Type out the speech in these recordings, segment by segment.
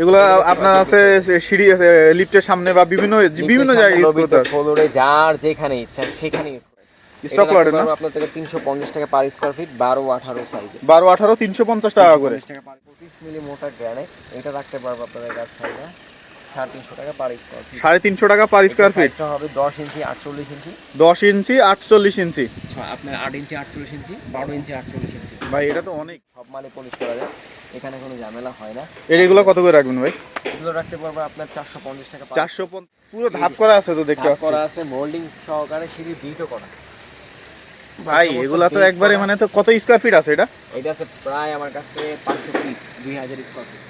এগুলো আপনার আছে সিঁড়ি আছে লিফটের সামনে বা বিভিন্ন বিভিন্ন জায়গায় ইউজ করতে ফ্লোরে যার যেখানে ইচ্ছা সেখানে ইউজ স্টক লটে না? আপনার থেকে তিনশো পঞ্চাশ টাকা পার স্কয়ার ফিট বারো আঠারো সাইজে বারো আঠারো তিনশো পঞ্চাশ টাকা করে। টাকা পার পঁচিশ মিলি মোটা গ্রানাইট এটা রাখতে পারব আপনাদের কাছ সাড়ে তিনশো টাকা পার স্কোয়ার ফিট সাড়ে তিনশো টাকা পার স্কোয়ার ফিট হবে দশ ইঞ্চি আটচল্লিশ ইঞ্চি দশ ইঞ্চি আটচল্লিশ ইঞ্চি আপনার আট ইঞ্চি আটচল্লিশ ইঞ্চি বারো ইঞ্চি আটচল্লিশ ইঞ্চি ভাই এটা তো অনেক। সব মালে পলিশ করা যায়। এখানে কোনো ঝামেলা হয় না। এর এগুলো কত করে রাখবেন ভাই? এগুলো রাখতে পারব আপনার চারশো পঞ্চাশ টাকা চারশো পুরো ধাপ করা আছে তো দেখতে করা আছে মোল্ডিং সহকারে সিঁড়ি বিটও করা। ভাই এগুলা তো একবারে মানে তো কত স্কোয়ার ফিট আছে এটা? এটা আছে প্রায় আমার কাছে পাঁচশো পিস দুই হাজার স্কোয়ার ফিট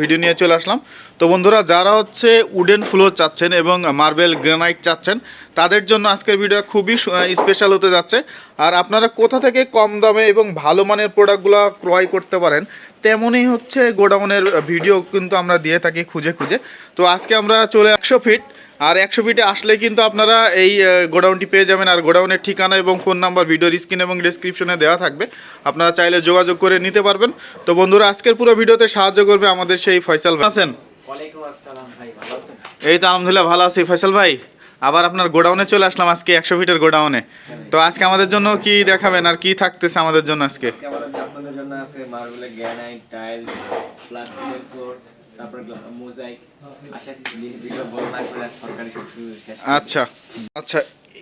ভিডিও নিয়ে চলে আসলাম। তো বন্ধুরা, যারা হচ্ছে উডেন ফ্লোর চাচ্ছেন এবং মার্বেল গ্রানাইট চাচ্ছেন, তাদের জন্য আজকের ভিডিও খুবই স্পেশাল হতে যাচ্ছে। আর আপনারা কোথা থেকে কম দামে এবং ভালো মানের প্রোডাক্টগুলো ক্রয় করতে পারেন তেমনই হচ্ছে গোডাউনের ভিডিও কিন্তু আমরা দিয়ে থাকি খুঁজে খুঁজে। তো আজকে আমরা চলে একশো ফিট আর একশো ফিটে আসলে কিন্তু আপনারা এই গোডাউনটি পেয়ে যাবেন। আর গোডাউনের ঠিকানা এবং ফোন নাম্বার ভিডিওর স্ক্রিন এবং ডিসক্রিপশনে দেওয়া থাকবে। আপনারা চাইলে যোগাযোগ করে নিতে পারবেন। তো বন্ধুরা আজকের পুরো ভিডিওতে সাহায্য করবে আমাদের সেই ফয়সাল আছেন? এই তো আলহামদুলিল্লাহ ভালো আছি। ফয়সাল ভাই আবার আপনার গোডাউনে চলে আসলাম আজকে একশো ফিটের গোডাউনে। তো আজকে আমাদের জন্য কি দেখাবেন? আর কি থাকতেছে আমাদের জন্য আজকে? জন্য আছে মার্বেলের গ্রানাইট টাইলস প্লাস্টিকের ফ্লোর আচ্ছা আচ্ছা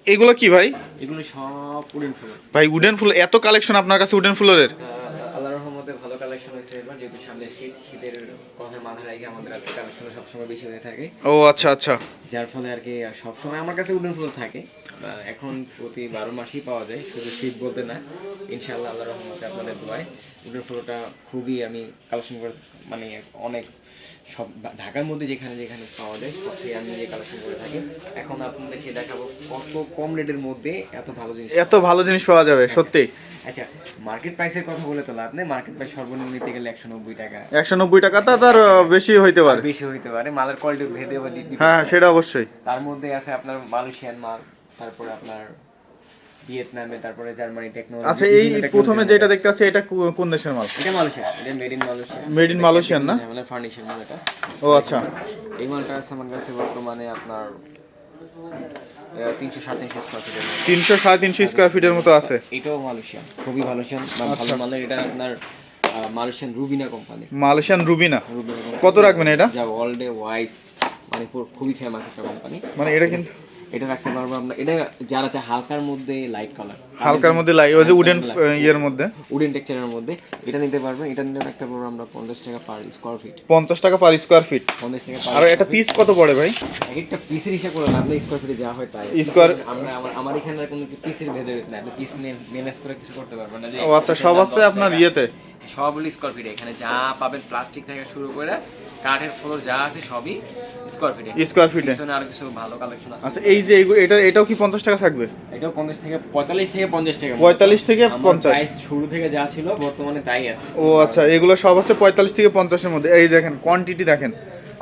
এগুলো কি ভাই? এগুলো সব উডেন ফুল ভাই উডেন ফুল এত কালেকশন আপনার কাছে উডেন ভালো কালেকশন হয়েছে এবার যেহেতু সামনে শীত শীতের কথা মাথায় রেখে আমাদের আর কালেকশন সবসময় বেশি হয়ে থাকে। ও আচ্ছা আচ্ছা। যার ফলে আর কি সবসময় আমার কাছে উডেন থাকে। এখন প্রতি বারো মাসই পাওয়া যায় শুধু শীত বলতে না। ইনশাআল্লাহ আল্লাহ রহমতে আপনাদের দোয়ায় উডেন ফ্লোরটা খুবই আমি কালেকশন করে মানে অনেক সব ঢাকার মধ্যে যেখানে যেখানে পাওয়া যায় সব থেকে আমি নিজে কালেকশন করে থাকি। এখন আপনাদেরকে দেখাবো কত কম রেটের মধ্যে এত ভালো জিনিস। এত ভালো জিনিস পাওয়া যাবে সত্যি। আচ্ছা মার্কেট প্রাইসের কথা বলে তো লাভ নেই। মার্কেট প্রাইস সর্বনিম্ন নিতে গেলে একশো নব্বই টাকা। একশো নব্বই টাকা তা তার বেশি হইতে পারে। বেশি হইতে পারে। মালের কোয়ালিটি ভেদে বা হ্যাঁ হ্যাঁ, সেটা অবশ্যই। তার মধ্যে আছে আপনার মালয়েশিয়ান মাল তারপরে আপনার ভিয়েতনামে তারপরে জার্মানি টেকনোলজি আচ্ছা এই প্রথমে যেটা দেখতে পাচ্ছি এটা কোন দেশের মাল? এটা মালয়েশিয়া এটা made in Malaysia. Made in Malaysian না? মানে ফার্নিচার মাল এটা। ও আচ্ছা। এই মালটা আছে আমার কাছে বর্তমানে আপনার তিনশো সাড়ে তিনশো স্কোয়ার ফিটের তিনশো সাড়ে তিনশো স্কোয়ার ফিটের মতো আছে। এটাও মালয়েশিয়ান খুবই মালয়েশিয়ান। ভালো মালের এটা আপনার Malaysian Rubina company Malaysian Rubina কত রাখবেন এটা? যা ওয়ার্ল্ডে ডে ওয়াইস মানে খুবই ফেমাস একটা কোম্পানি মানে এটা কিন্তু এটা রাখতে পারব আমরা। এটা যারা চায় হালকার মধ্যে লাইট কালার হালকার মধ্যে লাই ওই যে উডেন ইয়ের মধ্যে। উডেন টেক্সচারের মধ্যে। এটা নিতে পারবেন এটা নিতে রাখতে পারব আমরা পঞ্চাশ টাকা পার স্কোয়ার ফিট পঞ্চাশ টাকা পার স্কোয়ার ফিট পঞ্চাশ টাকা আর এটা পিস কত পড়ে ভাই? এক একটা পিসের হিসাব করে লাভ নেই স্কোয়ার ফিটে যা হয় তাই। Square- আমরা আমার আমার এখানে কোনো পিসের ভেদে না আপনি পিস ম্যানেজ করে কিছু করতে পারবেন না ও আচ্ছা সব আছে আপনার ইয়েতে? সব হলো স্কোয়ার ফিটে এখানে যা পাবেন প্লাস্টিক থেকে শুরু করে কাঠের ফ্লোর যা আছে সবই স্কোয়ার ফিটে স্কোয়ার ফিটে পিছনে আর কিছু ভালো কালেকশন আছে। আচ্ছা এই যে এটা এটাও কি পঞ্চাশ টাকা থাকবে? এটাও পঞ্চাশ থেকে পঁয়তাল্লিশ থেকে পঞ্চাশ টাকা। পঁয়তাল্লিশ থেকে পঞ্চাশ। প্রাইস শুরু থেকে যা ছিল বর্তমানে তাই আছে। ও আচ্ছা এগুলো সব হচ্ছে পঁয়তাল্লিশ থেকে 50 এর মধ্যে। এই দেখেন কোয়ান্টিটি দেখেন।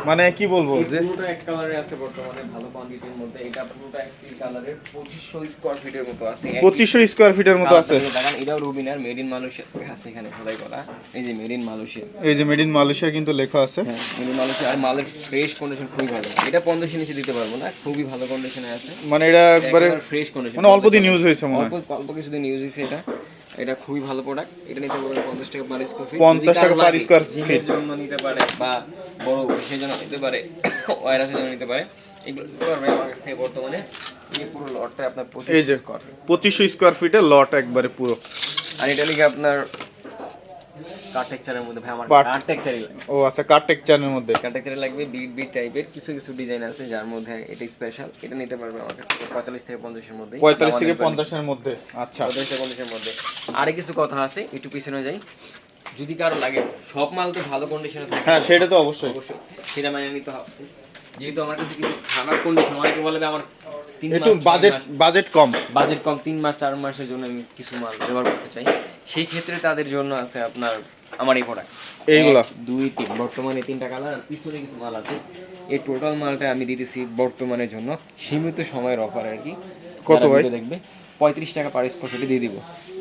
মানে কি বলব যে পুরোটা এক কালারে আছে বর্তমানে ভালো কোয়ান্টিটির মধ্যে। এটা পুরোটা একই কালারের পঁচিশশো স্কোয়ার ফিটের মতো আছে। একই পঁচিশশো স্কোয়ার ফিটের মতো আছে। দেখেন এটাও রুবিনার মেড ইন মালয়েশিয়া আছে এখানে খোদাই করা। এই যে মেড ইন মালয়েশিয়া। এই যে মেড ইন মালয়েশিয়া কিন্তু লেখা আছে। হ্যাঁ মেড ইন মালয়েশিয়া আর মালের ফ্রেশ কন্ডিশন খুবই ভালো। এটা পঞ্চাশ নিচে দিতে পারব না খুবই ভালো কন্ডিশনে আছে। মানে এটা একবারে ফ্রেশ কন্ডিশন মানে অল্প দিন ইউজ হয়েছে মনে হয়। অল্প অল্প কিছুদিন ইউজ হয়েছে এটা। এটা খুবই ভালো প্রোডাক্ট এটা নিতে পারেন পঞ্চাশ টাকা পার স্কোয়ার ফিট 50 টাকা পার স্কোয়ার জিমের জন্য নিতে পারে বা বড় অফিসের জন্য নিতে পারে ওয়াইরাসের জন্য নিতে পারে এগুলো নিতে পারবে আমার কাছ থেকে বর্তমানে। এই পুরো লটটা আপনার পঁচিশ স্কোয়ার পঁচিশশো স্কোয়ার ফিটের লট একবারে পুরো। আর এটা লিখে আপনার কার টেক্সচারের মধ্যে ভাই আমার কার টেক্সচারই লাগবে। ও আচ্ছা কার টেক্সচারের মধ্যে। কার টেক্সচারে লাগবে বিট বিট টাইপের কিছু কিছু ডিজাইন আছে যার মধ্যে এটা স্পেশাল এটা নিতে পারবে আমার কাছ থেকে পঁয়তাল্লিশ থেকে পঞ্চাশের মধ্যে। পঁয়তাল্লিশ থেকে পঞ্চাশের মধ্যে আচ্ছা। পঞ্চাশ থেকে পঞ্চাশের মধ্যে। আরে কিছু কথা আছে একটু পিছনে যাই। যদি কারও লাগে সব মাল তো ভালো কন্ডিশনে থাকে। হ্যাঁ সেটা তো অবশ্যই। অবশ্যই। সেটা মানে নিতে হবে। যেহেতু আমার কাছে কিছু খারাপ কন্ডিশন অনেকে বলবে আমার একটু বাজেট বাজেট কম। বাজেট কম তিন মাস চার মাসের জন্য আমি কিছু মাল ব্যবহার করতে চাই। সেই ক্ষেত্রে তাদের জন্য আছে আপনার আমার এই প্রোডাক্ট এইগুলা? দুই তিন। বর্তমানে তিনটা কালার আর পিছনে কিছু মাল আছে। এই টোটাল মালটা আমি দিতেছি বর্তমানের জন্য সীমিত সময়ের অফার আর কি। কত ভাই? দেখবে পঁয়ত্রিশ টাকা পার স্কোয়ার ফিটে দিয়ে দিব।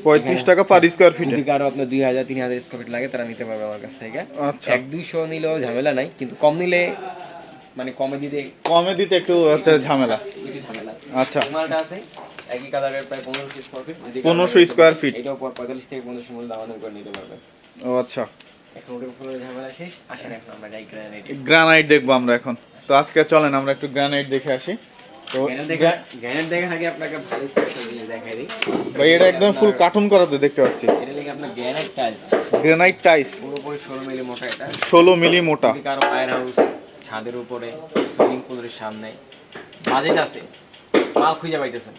পঁয়ত্রিশ টাকা পার স্কোয়ার ফিটে যদি কারও আপনার দুই হাজার তিন হাজার স্কোয়ার ফিট লাগে তারা নিতে পারবে আমার কাছ থেকে। আচ্ছা। এক দুইশো নিলেও ঝামেলা নাই কিন্তু কম নিলে মানে কমে দিতে কমে দিতে একটু আচ্ছা ঝামেলা। একটু ঝামেলা। আচ্ছা। মালটা আছে একই কালারের প্রায় পনেরোশো স্কোয়ার ফিট 1500 স্কোয়ার ফিট। এটাও পর পঁয়তাল্লিশ থেকে পঞ্চাশ মূল্য দামাদামি করে নিতে পারবে ও আচ্ছা। এখন ওটার ফুলের ঝামেলা শেষ আসেন এখন আমরা যাই গ্রানাইট গ্রানাইট দেখব আমরা এখন। তো আজকে চলেন আমরা একটু গ্রানাইট দেখে আসি। তো গ্রানাইট দেখার আগে আপনাকে ভালো স্পেশাল জিনিস দেখাই দিই। ভাই এটা একদম ফুল কার্টুন করাতে দেখতে পাচ্ছি। এটা লেগে আপনার গ্রানাইট টাইলস গ্রানাইট পুরোপুরি ষোলো মিলি মোটা এটা। ষোলো মিলি মোটা। কারও ফায়ার হাউস ছাদের উপরে সুইমিং পুলের সামনে। বাজেট আছে। মাল খুঁজে পাইতেছেন।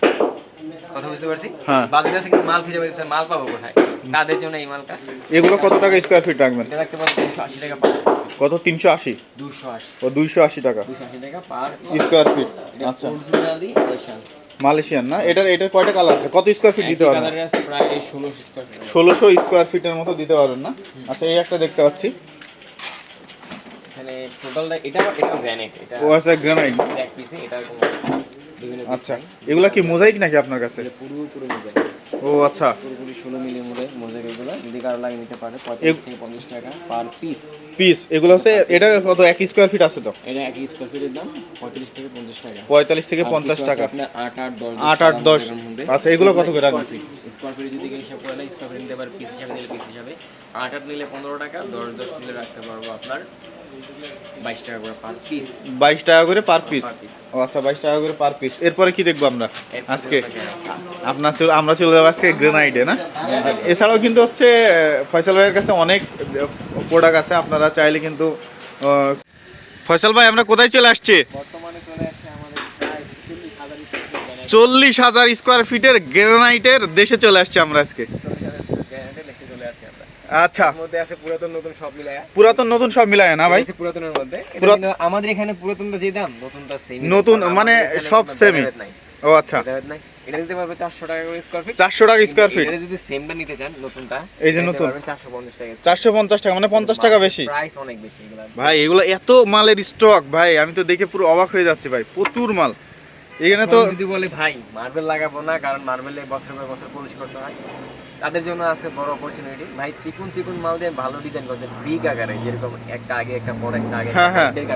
কথা বুঝতে পারছি? হ্যাঁ। আছে কিন্তু মাল খুঁজে পাইতেছেন মাল পাবো কোথায়? তাদের জন্য এই মালটা। এগুলো কত টাকা স্কোয়ার ফিট রাখবেন? এটা রাখতে পারবেন তিনশো আশি টাকা পার কত? তিনশো আশি? দুশো আশি। ও দুইশো আশি টাকা। দুশো আশি টাকা পার স্কোয়ার ফিট আচ্ছা। Originally Malaysian. মালয়েশিয়ান না? এটার এটার কয়টা কালার আছে? কত স্কোয়ার ফিট দিতে পারবেন? কালারের আছে প্রায় ষোলোশো স্কোয়ার ফিট ষোলোশো স্কোয়ার ফিটের মতো দিতে পারবেন না? আচ্ছা এই একটা দেখতে পাচ্ছি। এখানে টোটালটা এটা এটা গ্রানাইট এটা ও আছে গ্রানাইট এক পিসে এটা আচ্ছা এগুলা কি মোজাইক নাকি আপনার কাছে? পুরো পুরোপুরি মোজাইক। ও আচ্ছা। পুরোপুরি ষোলো মিলি মোড়ে মোজাইক এগুলো। যদি কারও লাগে নিতে পারে পঁয়ত্রিশ থেকে পঞ্চাশ টাকা পার পিস। পিস এগুলো হচ্ছে এটা কত এক স্কোয়ার ফিট আছে তো? এটা এক স্কোয়ার ফিটের দাম পঁয়ত্রিশ থেকে পঞ্চাশ টাকা। পঁয়তাল্লিশ থেকে পঞ্চাশ টাকা। আট আট দশ আট আট দশ। আচ্ছা এগুলো কত করে রাখবেন? স্কোয়ার ফিট যদি হিসাব করে স্কোয়ার ফিট নিতে পারে পিস হিসাবে নিলে পিস হিসাবে। আট আট নিলে পনেরো টাকা দশ দশ নিলে রাখতে পারব আপনার বাইশ টাকা করে পার পিস বাইশ টাকা করে পার পিস ও আচ্ছা বাইশ টাকা করে পার পিস এরপরে কি দেখব আমরা? আজকে আপনার চলে- আমরা চলে যাব আজকে গ্রেনাইডে না? এছাড়াও কিন্তু হচ্ছে ফয়সাল ভাইয়ের কাছে অনেক প্রোডাক্ট আছে আপনারা চাইলে কিন্তু ফয়সাল ভাই আমরা কোথায় চলে আসছে আমাদের প্রায় চল্লিশ হাজার স্কোয়ার চল্লিশ হাজার স্কোয়ার ফিটের গ্রেনাইটের দেশে চলে আসছি আমরা আজকে। আচ্ছা। ভাই? মানে আচ্ছা। টাকা মানে পঞ্চাশ টাকা বেশি অনেক বেশি। ভাই, এগুলো এত মালের স্টক ভাই, আমি তো দেখে পুরো অবাক হয়ে যাচ্ছি, ভাই, প্রচুর মাল। এখানে তো যদি বলে ভাই মার্বেল লাগাবো না কারণ মার্বেলে বছর পর বছর পলিশ করতে হয়। তাদের জন্য আছে বড় অপরচুনিটি ভাই চিকুন চিকুন মাল দিয়ে ভালো ডিজাইন করতে বিগ আকারে যেরকম একটা আগে একটা পর একটা আগে হ্যাঁ, হ্যাঁ। ডিজাইন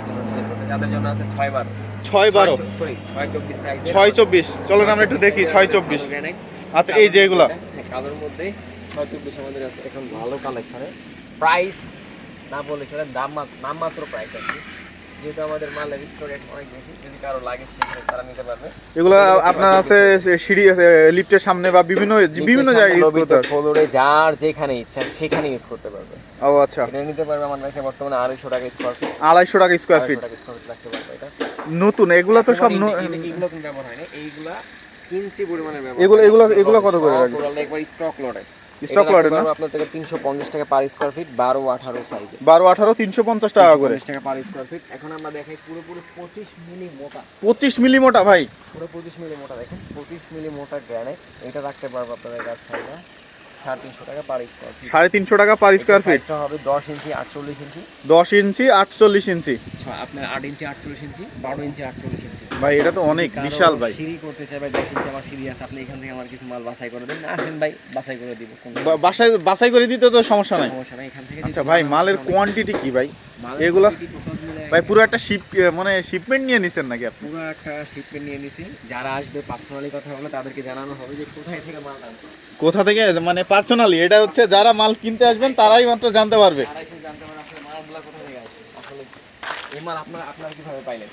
করতে তাদের জন্য আছে ছয় বার। ছয় বারো। সরি ছয় চব্বিশ সাইজ ছয় চব্বিশ। চলেন আমরা একটু দেখি ছয় চব্বিশ। আচ্ছা এই যে এগুলা। হ্যাঁ, কালোর মধ্যে ছয় চব্বিশ আমাদের আছে। এখন ভালো কালেকশনে প্রাইস না বলে সেটা দাম মাত্র নামমাত্র প্রাইস আছে যেহেতু আমাদের মালের অনেক বেশি যদি কারও লাগে সেখানে তারা নিতে পারবে। এগুলো আপনার আছে সিঁড়ি আছে লিফটের সামনে বা বিভিন্ন বিভিন্ন জায়গায় ইউজ করতে ফ্লোরে যার যেখানে ইচ্ছা সেখানে ইউজ করতে পারবে। ও আচ্ছা। এটা নিতে পারবে আমার কাছে বর্তমানে আড়াইশো টাকা স্কোয়ার ফিট আড়াইশো টাকা স্কোয়ার ফিট রাখতে পারবে এটা। নতুন এগুলো তো সব এগুলো- কিন্তু ব্যবহার হয় না এইগুলা কিঞ্চি পরিমাণের ব্যবহার এগুলো- এগুলো- এগুলো কত করে রাখবে? একবার স্টক লটে স্টক লটে না? আপনার থেকে তিনশো পঞ্চাশ টাকা পার স্কোয়ার ফিট বারো আঠারো সাইজে বারো আঠারো তিনশো পঞ্চাশ টাকা করে। টাকা পার স্কোয়ার ফিট এখন আমরা দেখাই পুরোপুরি পঁচিশ মিলি মোটা। পঁচিশ মিলি মোটা ভাই। পুরো পঁচিশ মিলি মোটা দেখেন। পঁচিশ মিলি মোটা গ্রানাইট এটা রাখতে পারব আপনাদের কাছ থেকে সাড়ে তিনশো টাকা পার স্কোয়ার ফিট সাড়ে তিনশো টাকা পার স্কোয়ার ফিট সাইজটা হবে দশ ইঞ্চি আটচল্লিশ ইঞ্চি। দশ ইঞ্চি আটচল্লিশ ইঞ্চি। ছ- আপনার আট ইঞ্চি আটচল্লিশ ইঞ্চি বারো ইঞ্চি আটচল্লিশ ইঞ্চি। ভাই এটা তো অনেক বিশাল ভাই। সিঁড়ি করতে চাই ভাই দশ ইঞ্চি আমার সিঁড়ি আছে আপনি এখান থেকে আমার কিছু মাল বাছাই করে দিন। আসেন ভাই বাছাই করে দিব কোনো বা- বাসায় বাছাই করে দিতে তো সমস্যা নাই। সমস্যা নাই এখান থেকে আচ্ছা ভাই মালের কোয়ান্টিটি কি ভাই? এগুলা? ভাই পুরো একটা শিপ মানে শিপমেন্ট নিয়ে নিছেন নাকি আপনি? পুরো একটা শিপমেন্ট নিয়ে নিছি। যারা আসবে পার্সোনালি কথা বলে তাদেরকে জানানো হবে যে কোথায় থেকে মাল আনবে কোথা থেকে? মানে পার্সোনালি এটা হচ্ছে যারা মাল কিনতে আসবেন তারাই মাত্র জানতে পারবে। তারাই জানতে পারে আসলে মালগুলো কোথা থেকে আসে। আসলে এই মাল আপনারা আপনারা কীভাবে পাইলেন?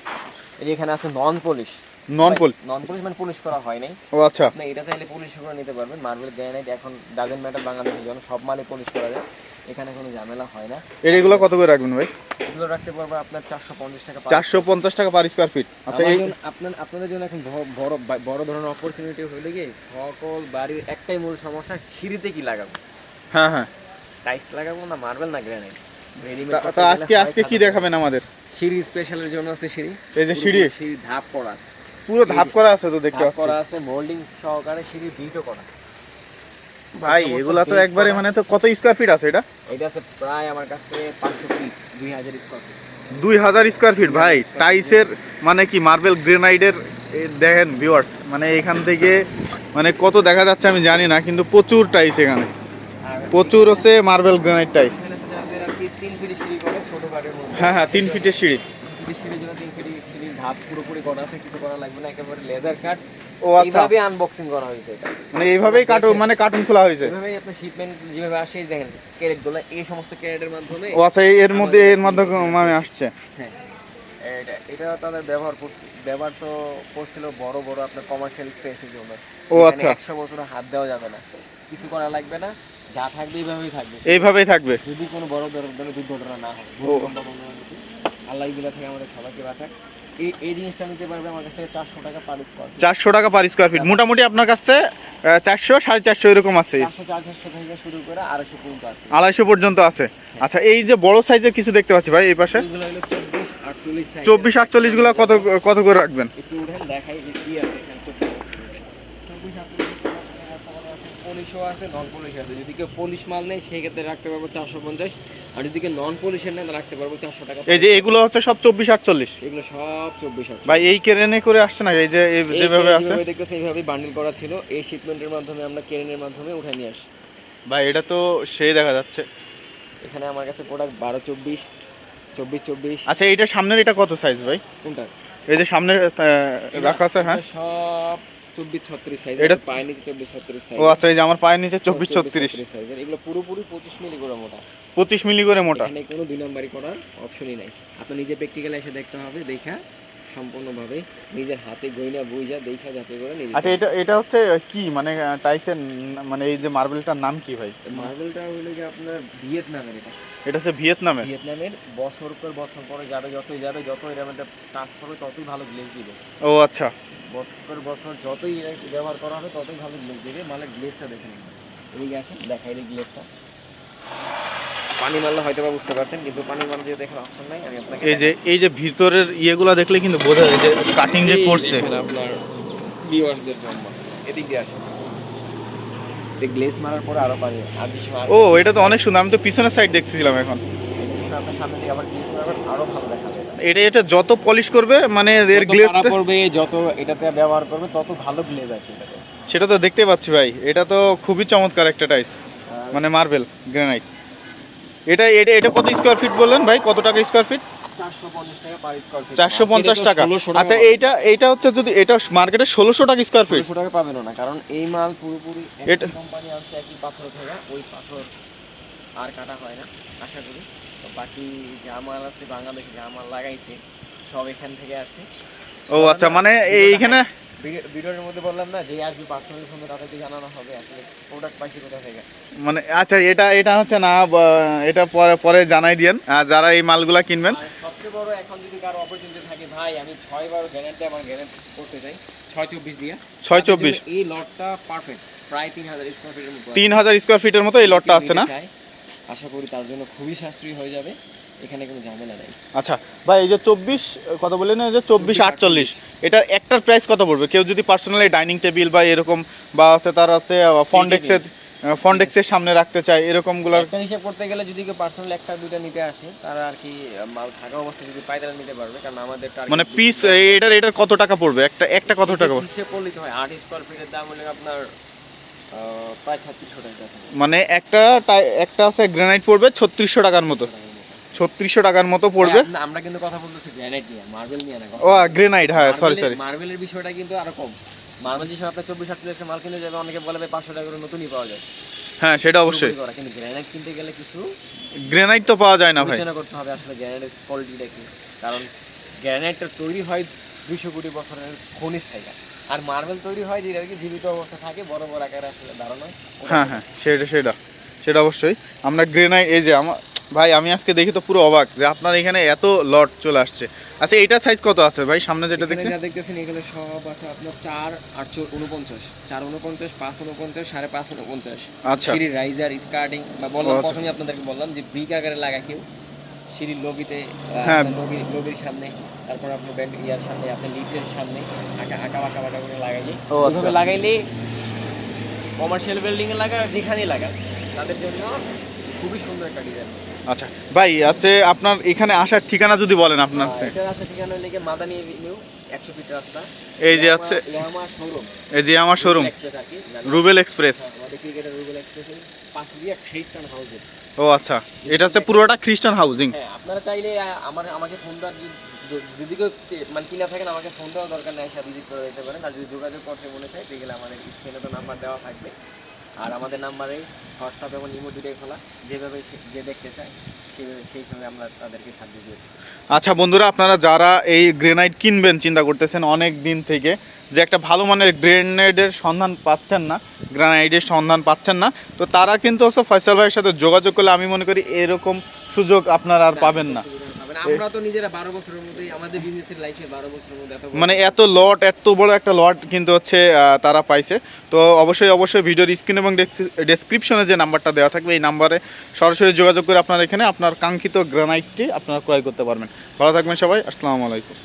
এখানে আছে non polish non pole non polish মানে পলিশ করা হয় নাই। ও আচ্ছা। আপনি এটা চাইলে পলিশ করে নিতে পারবেন। মার্বেল গ্রানাইট এখন ডাজেন্ট ম্যাটার বাংলাদেশের জন্য সব মালে পলিশ করা যায়। এখানে কোনো ঝামেলা হয় না। এর এগুলো কত করে রাখবেন ভাই? এগুলো রাখতে পারব আপনার চারশো পঞ্চাশ টাকা per চারশো পঞ্চাশ টাকা পার স্কোয়ার ফিট আচ্ছা এই আপনার আপনাদের জন্য এখন বড় বড় ধরনের অপরচুনিটি হইলে গিয়ে সকল বাড়ির একটাই মূল সমস্যা সিঁড়িতে কি লাগাবো? হ্যাঁ হ্যাঁ। টাইলস লাগাবো না মার্বেল না গ্রানাইট আজকে আজকে কি দেখাবেন আমাদের? সিঁড়ি স্পেশালের জন্য আছে সিঁড়ি। এই যে সিঁড়ি? সিঁড়ি ধাপ করা আছে। পুরো ধাপ করা আছে তো দেখতে পাচ্ছি। করা আছে মোল্ডিং সহকারে সিঁড়ি বিটও করা। ভাই এগুলা তো একবারে মানে তো কত স্কোয়ার ফিট আছে এটা? এটা আছে প্রায় আমার কাছে পাঁচশো পিস দুই হাজার স্কোয়ার ফিট দুই হাজার স্কোয়ার ফিট ভাই টাইসের মানে কি মার্বেল গ্রেনাইডের দেখেন ভিউয়ার্স মানে এখান থেকে মানে কত দেখা যাচ্ছে আমি জানি না কিন্তু প্রচুর টাইস এখানে। প্রচুর হচ্ছে মার্বেল গ্রানাইট টাইস এখানে হচ্ছে আমাদের আর কি তিন ফিট সিঁড়ি করে ছোট গাড়ির মধ্যে হ্যাঁ হ্যাঁ তিন ফিটের সিঁড়ি। সিঁড়ির জন্য তিন ফিট সিঁড়ির ধাপ পুরোপুরি করা আছে কিছু করা লাগবে না একেবারে লেজার কাট ও আচ্ছা। এইভাবে আনবক্সিং করা হয়েছে। এটা মানে এইভাবেই কার্টুন মানে কার্টুন খোলা হয়েছে। এইভাবেই আপনার শিপমেন্ট যেভাবে আসে দেখেন ক্যারেটগুলো এই সমস্ত ক্যারেটের মাধ্যমে ও আচ্ছা এর মধ্যে এর মাধ্যমে মানে আসছে। হ্যাঁ। এটা এটা তাদের ব্যবহার ব্যবহার তো করছিল বড় বড় আপনার কমার্শিয়াল স্পেসের জন্য। ও আচ্ছা। একশো বছর হাত দেওয়া যাবে না। কিছু করা লাগবে না যা থাকবে এইভাবেই থাকবে। এইভাবেই থাকবে। যদি কোনো বড় ধরনের দুর্ঘটনা না হয় ভূমিকম্প আল্লাহ এগুলো থেকে আমাদের সবাইকে বাঁচাক। এই এই জিনিসটা নিতে পারবে আমার কাছ থেকে চারশো টাকা পার স্কোয়ার চারশো টাকা পার স্কোয়ার ফিট মোটামুটি আপনার কাছে চারশো সাড়ে চারশো এরকম আছে। থেকে শুরু করে আড়াইশো পর্যন্ত আছে। আড়াইশো পর্যন্ত আছে। আচ্ছা এই যে বড় সাইজের কিছু দেখতে পাচ্ছি ভাই এই পাশে? চব্বিশ আটচল্লিশগুলো কত কত করে রাখবেন? একটু উঠেন দেখাই কি আছে চব্বিশ চব্বিশ আটচল্লিশ। পলিশও আছে নন পলিশ আছে। যদি কেউ পলিশ মাল নেই সেই ক্ষেত্রে রাখতে পারব চারশো পঞ্চাশ। আর যদি কেউ নন পলিশের নেন রাখতে পারব চারশো টাকা। এই যে এগুলো হচ্ছে সব চব্বিশ আটচল্লিশ? এগুলো সব চব্বিশ ভাই এই কেরেনে করে আসছে না? এই যে যেভাবে আছে যেভাবে দেখতেছেন এইভাবেই বান্ডিল করা ছিল। এই শিপমেন্টের মাধ্যমে আমরা কেরেনের মাধ্যমে উঠে নিয়ে আসি ভাই এটা তো সেই দেখা যাচ্ছে। এখানে আমার কাছে প্রোডাক্ট বারো চব্বিশ চব্বিশ চব্বিশ। আচ্ছা এইটা সামনের এটা কত সাইজ ভাই? কোনটা এই যে সামনে রাখা আছে হ্যাঁ। সব চব্বিশ ছত্রিশ সাইজ এটা- এটা নিচে চব্বিশ ছত্রিশ সাইজ ও আচ্ছা এই যে আমার পায়ের নিচে চব্বিশ ছত্রিশ। সাইজের এগুলো পুরোপুরি পঁচিশ মিলি করে মোটা। পঁচিশ মিলি করে মোটা। এখানে কোনো দুই নাম্বারই করার অপশনই নাই। আপনি নিজে প্র্যাকটিক্যালে এসে দেখতে হবে দেখা সম্পূর্ণভাবে নিজের হাতে গইনা বুঝা দেখা যাচাই করে নিজে আচ্ছা এটা এটা হচ্ছে কি? মানে টাইসের মানে এই যে মার্বেলটার নাম কি ভাই? মার্বেলটা হলো যে আপনার ভিয়েতনামের এটা। এটা হচ্ছে ভিয়েতনামের ভিয়েতনামের বছর পর বছর পরে যাবে যতই যাবে যত এর মধ্যে কাজ করবে ততই ভালো গ্লেজ দিবে। ও আচ্ছা। বছর বছর যতই ব্যবহার করা হবে ততই ভালো গ্লেজ দিবে। মালের গ্লেজটা দেখে নিন। এদিকে আসেন দেখাই এই গ্লেজটা পানি মারলে হয়তো বা বুঝতে পারতেন কিন্তু পানি মারলে যে দেখার অপশন নাই আমি আপনাকে এই যে এই যে ভিতরের ইয়েগুলা দেখলে কিন্তু বোঝা যায় যে কাটিং যে করছে। আপনার ভিউয়ার্সদের জন্য। এদিক দিয়ে আসেন। গ্লেজ মারার পরে আরও যে ও এটা তো অনেক সুন্দর। আমি তো পিছনের সাইড দেখতেছিলাম এখন। আপনার সামনে দিকে আবার গ্লেজ মারবেন আরও ভালো দেখা যাবে এটা এটা যত পলিশ করবে মানে এর গ্লেজটা পড়বে যত এটাতে ব্যবহার করবে তত ভালো গ্লেজ এটাতে। সেটা তো দেখতে পাচ্ছি ভাই। এটা তো খুবই চমৎকার একটা টাইস মানে মার্বেল গ্রানাইট এটা এটা এটা কত স্কোয়ার ফিট বললেন ভাই? কত টাকা স্কোয়ার ফিট 450 টাকা পার স্কয়ার ফিট চারশো পঞ্চাশ টাকা। আচ্ছা এইটা এইটা হচ্ছে যদি এটা মার্কেটে ষোলোশো টাকা স্কোয়ার ফিট 100 টাকা পাবেন না কারণ এই মাল পুরোপুরি এটা- কোম্পানি আনছে একই পাথর থেকে ওই পাথর আর কাটা হয় না আশা করি। তো বাকি যা মাল আছে বাংলাদেশে যা মাল লাগাইছে সব এখান থেকে আসে। ও আচ্ছা মানে এইখানে ভিডিও- ভিডিওর মধ্যে বললাম না যে আসবে পার্সোনাল ফোনে তাদেরকে জানানো হবে আসলে প্রোডাক্ট পাইছি কোথা থেকে? মানে আচ্ছা এটা এটা হচ্ছে না এটা পরে পরে জানাই দিয়েন আর যারা এই মালগুলা কিনবেন। সবচেয়ে বড় এখন যদি কারও অপরচুনিটি থাকে ভাই আমি ছয় বার গ্যানেট দিয়ে আমার গ্যানেট করতে চাই ছয় চব্বিশ দিয়ে। ছয় চব্বিশ। এই লটটা পারফেক্ট প্রায় তিন হাজার স্কোয়ার ফিটের মতো তিন হাজার স্কোয়ার ফিটের মতো এই লটটা আছে না। আশা করি তার জন্য খুবই সাশ্রয়ী হয়ে যাবে। এখানে কোনো ঝামেলা নেই। আচ্ছা ভাই এই যে চব্বিশ কত বললেন এই যে চব্বিশ আটচল্লিশ এটার একটার প্রাইস কত পড়বে? কেউ যদি পার্সোনালি ডাইনিং টেবিল বা এরকম বা আছে তার আছে ফন্ডেক্সের ফন্ডেক্সের সামনে রাখতে চায় এরকমগুলার একটা হিসাব করতে গেলে যদি কেউ পার্সোনাল একটা দুইটা নিতে আসে তারা আর কি মাল থাকা অবস্থায় যদি পায় তারা নিতে পারবে। কারণ আমাদের মানে পিস। এটার এটার কত টাকা পড়বে? একটা একটা কত টাকা পড়বে? হিসেব করলে হয়? আট স্কোয়ার ফিটের দাম হলে আপনার প্রায় ছত্রিশশো টাকা মানে একটা একটা আছে গ্রানাইট পড়বে ছত্রিশশো টাকার মতো। ছত্রিশশো টাকার মতো পড়বে। আমরা কিন্তু কথা বলতেছি গ্রানাইট নিয়ে মার্বেল নিয়ে না ও গ্রেনাইট হ্যাঁ সরি সরি মার্বেলের বিষয়টা কিন্তু আরও কম। মার্বেল আপনার চব্বিশ মাল কিনে যাবে অনেকে বলে পাঁচশো টাকা করে নতুনই পাওয়া যায়। হ্যাঁ সেটা অবশ্যই। কিন্তু গ্রানাইট কিনতে গেলে কিছু গ্রেনাইট তো পাওয়া যায় না ভাই। বিবেচনা করতে হবে আসলে গ্রানাইটের কোয়ালিটিটা কি। কারণ গ্রানাইটটা তৈরি হয় দুইশো কোটি বছরের খনিজ থেকে আর মার্বেল তৈরি হয় যেটা কি জীবিত অবস্থা থাকে বড় বড় আকারে আসলে ধারণা। হ্যাঁ হ্যাঁ সেটা সেটা সেটা অবশ্যই। আমরা গ্রেনাইট এই যে আমার ভাই আমি আজকে দেখি তো পুরো অবাক যে আপনার এখানে এত লট চলে আসছে। আচ্ছা এইটার সাইজ কত আছে ভাই? সামনে যেটা এখানে দেখছেন? যা দেখতেছেন এগুলো সব আছে আপনার চার আটশো উনপঞ্চাশ। চার উনপঞ্চাশ পাঁচ উনপঞ্চাশ সাড়ে পাঁচ উনপঞ্চাশ। আচ্ছা। সিঁড়ির রাইজার স্কার্টিং বা বললাম আচ্ছা। প্রথমে আপনাদেরকে বললাম যে ব্রিক আকারে লাগা কেউ সিঁড়ির লবিতে হ্যাঁ। লবির সামনে তারপর আপনার ব্যান্ড ইয়ার সামনে আপনার লিফটের সামনে আঁকা আঁকা বাঁকা বাঁকা করে লাগাইলে। আচ্ছা। লাগাইলে কমার্শিয়াল বিল্ডিংয়ে লাগা যেখানেই লাগা তাদের জন্য খুবই সুন্দর একটা ডিজাইন আচ্ছা ভাই আছে আপনার এখানে আসার ঠিকানা যদি বলেন আপনার এখানে আসার ঠিকানা লিখে মাদানি এভিনিউ 100 ফিট এই যে আছে এই যে আমার শোরুম রুবেল এক্সপ্রেস হ্যাঁ, আমাদের ক্রিকেটার রুবেল এক্সপ্রেসের পাশে দিয়ে খ্রিস্টান হাউজিং ও আচ্ছা এটা হচ্ছে পুরোটা খ্রিস্টান হাউজিং হ্যাঁ, আপনারা চাইলে আমার আমাকে ফোন দেওয়ার যদি কেউ মানে চিনা থাকেন আমাকে ফোন দেওয়ার দরকার নেই সাথে ভিজিট করে দিতে পারেন। আর যদি যোগাযোগ করতে মনে চায় সেগুলো আমাদের স্ক্রিনে তো নাম্বার দেওয়া থাকবে। আর আমাদের নাম্বারে হোয়াটসঅ্যাপ এবং ইমো দুটোই খোলা যেভাবে যে দেখতে চায় সেভাবে সেই সঙ্গে আমরা তাদেরকে সার্ভিস দিয়ে থাকি। আচ্ছা বন্ধুরা আপনারা যারা এই গ্রেনাইট কিনবেন চিন্তা করতেছেন অনেক দিন থেকে যে একটা ভালো মানের গ্রেনাইডের সন্ধান পাচ্ছেন না গ্রানাইটের সন্ধান পাচ্ছেন না তো তারা কিন্তু হচ্ছে ফয়সাল ভাইয়ের সাথে যোগাযোগ করলে আমি মনে করি এরকম সুযোগ আপনারা আর পাবেন না। আমরা তো নিজেরা বারো বছরের মধ্যে আমাদের বিজনেসের লাইফে বারো বছরের মধ্যে এত মানে এত লট এত বড় একটা লট কিন্তু হচ্ছে তারা পাইছে। তো অবশ্যই অবশ্যই ভিডিওর স্ক্রিন এবং ডেসক্রিপশনে যে নাম্বারটা দেওয়া থাকবে, এই নাম্বারে সরাসরি যোগাযোগ করে আপনার এখানে আপনার কাঙ্ক্ষিত গ্রানাইটটি আপনারা ক্রয় করতে পারবেন। ভালো থাকবেন সবাই, আসসালামু আলাইকুম।